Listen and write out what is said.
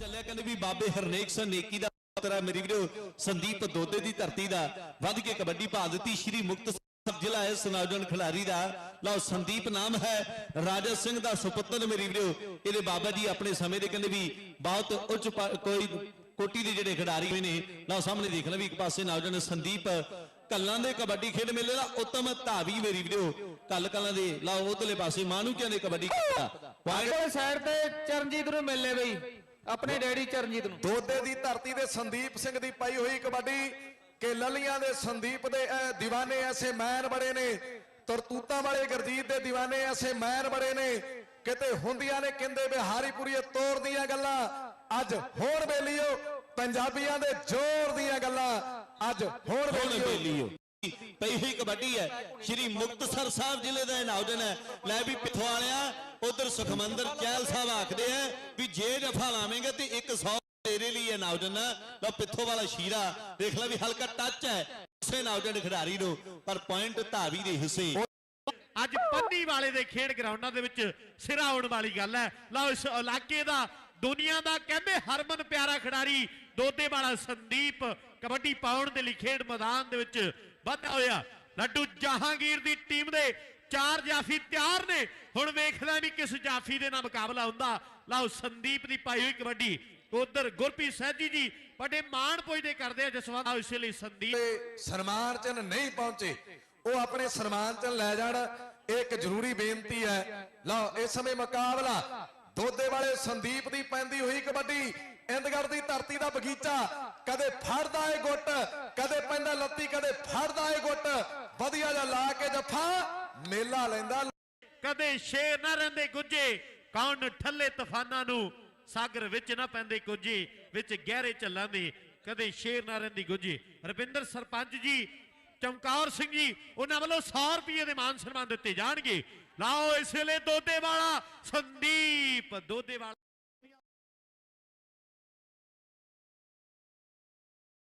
ਚੱਲਿਆ, ਕਹਿੰਦੇ ਵੀ ਬਾਬੇ ਹਰਨੇਕ ਸਿੰਘ ਨੇਕੀ ਦਾ ਤੇਰਾ ਮੇਰੀ ਵੀਰੋ, ਸੰਦੀਪ ਦੋਦੇ ਦੀ ਧਰਤੀ ਦਾ, ਵੱਧ ਕੇ ਕਬੱਡੀ ਪਾ ਦਿੱਤੀ, ਸ਼੍ਰੀ ਮੁਕਤਸਰ ਜ਼ਿਲ੍ਹਾ ਹੈ ਸਨਾਜਨ ਖਿਡਾਰੀ ਦਾ। ਲਓ, ਸੰਦੀਪ ਨਾਮ ਹੈ, ਰਾਜਾ ਸਿੰਘ ਦਾ ਸੁਪੁੱਤਰ, ਮੇਰੀ ਵੀਰੋ, ਇਹਦੇ ਬਾਬਾ ਜੀ ਆਪਣੇ ਸਮੇਂ ਦੇ ਕਹਿੰਦੇ ਵੀ ਬਹੁਤ ਉੱਚ ਕੋਈ ਕੋਟੀ ਦੇ ਜਿਹੜੇ ਖਿਡਾਰੀ ਹੋਏ ਨੇ, ਲਓ, ਸਾਹਮਣੇ ਦੇਖ ਲੈ ਵੀ ਇੱਕ ਪਾਸੇ ਨੌਜਵਾਨ ਸੰਦੀਪ, ਕੱਲਾਂ ਦੇ ਕਬੱਡੀ ਖੇਡ ਮੇਲੇ ਦਾ ਉੱਤਮ ਧਾਵੀ, ਮੇਰੀ ਵੀਰੋ, ਕੱਲ ਕੱਲਾਂ ਦੇ, ਲਓ, ਉਧਰਲੇ ਪਾਸੇ ਮਾਨੂਕਿਆਂ ਦੇ ਕਬੱਡੀ ਖੇਡਦਾ ਵਾਹਿਗੁਰੂ ਵਾਲੇ ਸਾਈਡ ਤੇ ਚਰਨਜੀਤ ਨੂੰ ਮਿਲੇ ਬਈ। ਆਪਣੇ ਡੈਡੀ ਚਰਨਜੀਤ ਨੂੰ। ਦੋਦੇ ਦੀ ਧਰਤੀ ਦੇ ਸੰਦੀਪ ਸਿੰਘ ਦੀ ਪਾਈ ਹੋਈ ਕਬੱਡੀ ਕਿ ਲਲੀਆਂ ਦੇ ਸੰਦੀਪ ਦੇ ਇਹ ਦੀਵਾਨੇ ਐਸੇ ਮੈਨ ਬੜੇ ਨੇ ਤਰਤੂਤਾਂ ਵਾਲੇ ਗੁਰਜੀਤ ਦੇ ਦੀਵਾਨੇ ਐਸੇ ਮੈਨ ਬੜੇ ਨੇ ਕਿਤੇ ਹੁੰਦੀਆਂ ਨੇ ਕਹਿੰਦੇ ਬਿਹਾਰੀਪੁਰੀ ਤੋੜ ਦੀਆਂ ਗੱਲਾਂ। ਅੱਜ ਹੋਣ ਵੇਲੀਓ ਪੰਜਾਬੀਆਂ ਦੇ ਜ਼ੋਰ ਦੀਆਂ ਗੱਲਾਂ। ਅੱਜ ਹੋਣ ਬੇਲੀਓ ਪਈ ਹੋਈ ਕਬੱਡੀ ਹੈ। ਸ਼੍ਰੀ ਮੁਕਤਸਰ ਸਾਹਿਬ ਜ਼ਿਲ੍ਹੇ ਦਾ ਇਹ ਨੌਜਵਾਨ ਹੈ। ਲੈ ਵੀ ਪਿੱਥੋਂ ਉਧਰ ਸੁਖਮੰਦਰ ਚਹਿਲ ਸਾਹਿਬ ਆਖਦੇ ਆ ਵੀ ਜੇ ਜਫਾ ਲਾਵੇਂਗੇ ਤੇ 100 ਤੇਰੇ ਲਈ ਇਹ ਨੌਜਵਾਨ ਲਓ ਪਿੱਥੋਂ ਵਾਲਾ ਸ਼ੀਰਾ, ਦੇਖ ਲੈ ਵੀ ਹਲਕਾ ਟੱਚ ਹੈ। ਉਸੇ ਨੌਜਵਾਨ ਖਿਡਾਰੀ ਨੂੰ, ਪਰ ਪੁਆਇੰਟ ਧਾਵੀ ਦੇ ਹਿੱਸੇ। ਅੱਜ ਪੰਨੀ ਵਾਲੇ ਦੇ ਖੇਡ ਗਰਾਊਂਡਾਂ ਦੇ ਵਿੱਚ ਸਿਰਾ ਆਉਣ ਵਾਲੀ ਗੱਲ ਹੈ। ਲਓ ਇਸ ਇਲਾਕੇ ਦਾ, ਦੁਨੀਆ ਦਾ ਕਹਿੰਦੇ ਹਰਮਨ ਪਿਆਰਾ ਖਿਡਾਰੀ ਦੋਦੇ ਵਾਲਾ ਸੰਦੀਪ ਕਬੱਡੀ ਪਾਉਣ ਦੇ ਲਈ ਖੇਡ ਮੈਦਾਨ ਦੇ ਵਿੱਚ ਵਧਿਆ ਹੋਇਆ। ਲੱਡੂ ਜਹਾਂਗੀਰ ਦੀ ਟੀਮ ਦੇ ਚਾਰ ਜਾਫੀ ਤਿਆਰ ਨੇ। ਹੁਣ ਵੇਖਦਾ ਵੀ ਕਿਸ ਜਾਫੀ ਦੇ ਨਾਲ ਮੁਕਾਬਲਾ ਹੁੰਦਾ। ਲਓ ਸੰਦੀਪ ਦੀ ਪਾਈ ਹੋਈ ਕਬੱਡੀ। ਉਧਰ ਗੁਰਪ੍ਰੀਤ ਸਹਿਜੀ ਜੀ ਵੱਡੇ ਮਾਣ ਪੁੱਜਦੇ ਕਰਦੇ ਆ। ਜਸਵੰਤ ਇਸ ਲਈ ਸੰਦੀਪ ਸਨਮਾਨ ਚਨ ਨਹੀਂ ਪਹੁੰਚੇ। ਉਹ ਆਪਣੇ ਸਨਮਾਨ ਚਨ ਲੈ ਜਾਣ। ਇਹ ਇੱਕ ਜ਼ਰੂਰੀ ਬੇਨਤੀ ਹੈ। ਲਓ, ਇਸ ਸਮੇਂ ਮੁਕਾਬਲਾ ਦੋਦੇ ਵਾਲੇ ਸੰਦੀਪ ਦੀ ਪੈਂਦੀ ਹੋਈ ਕਬੱਡੀ। ਇੰਦਗੜ ਦੀ ਧਰਤੀ ਦਾ ਬਗੀਚਾ, ਕਦੇ ਫੜਦਾ ਏ ਗੁੱਟ, ਕਦੇ ਪੈਂਦਾ ਲੱਤੀ, ਕਦੇ ਫੜਦਾ ਏ ਗੁੱਟ। ਵਧੀਆ ਜਿਹਾ ਲਾ ਕੇ ਜੱਫਾ, ਮੇਲਾ ਲੈਂਦਾ। ਕਦੇ ਸ਼ੇਰ ਨਾ ਰਹਿੰਦੇ ਗੁੱਜੇ ਕੌਣ ਠੱਲੇ ਤੂਫਾਨਾਂ ਨੂੰ ਸਾਗਰ ਵਿੱਚ ਨਾ ਪੈਂਦੇ ਗੁੱਜੇ ਵਿੱਚ ਗਹਿਰੇ ਝੱਲਾਂ ਦੇ। ਕਦੇ ਸ਼ੇਰ ਨਾ ਰਹਿੰਦੀ ਗੁੱਜੇ ਰਵਿੰਦਰ ਸਰਪੰਚ ਜੀ, ਚਮਕੌਰ ਸਿੰਘ ਜੀ, ਉਹਨਾਂ ਵੱਲੋਂ 100 ਰੁਪਏ ਦੇ ਮਾਨ ਸਨਮਾਨ ਦਿੱਤੇ ਜਾਣਗੇ। ਲਾਓ ਇਸ ਵੇਲੇ ਦੋਦੇ ਵਾਲਾ ਸੰਦੀਪ ਦੋਦੇ ਵਾਲਾ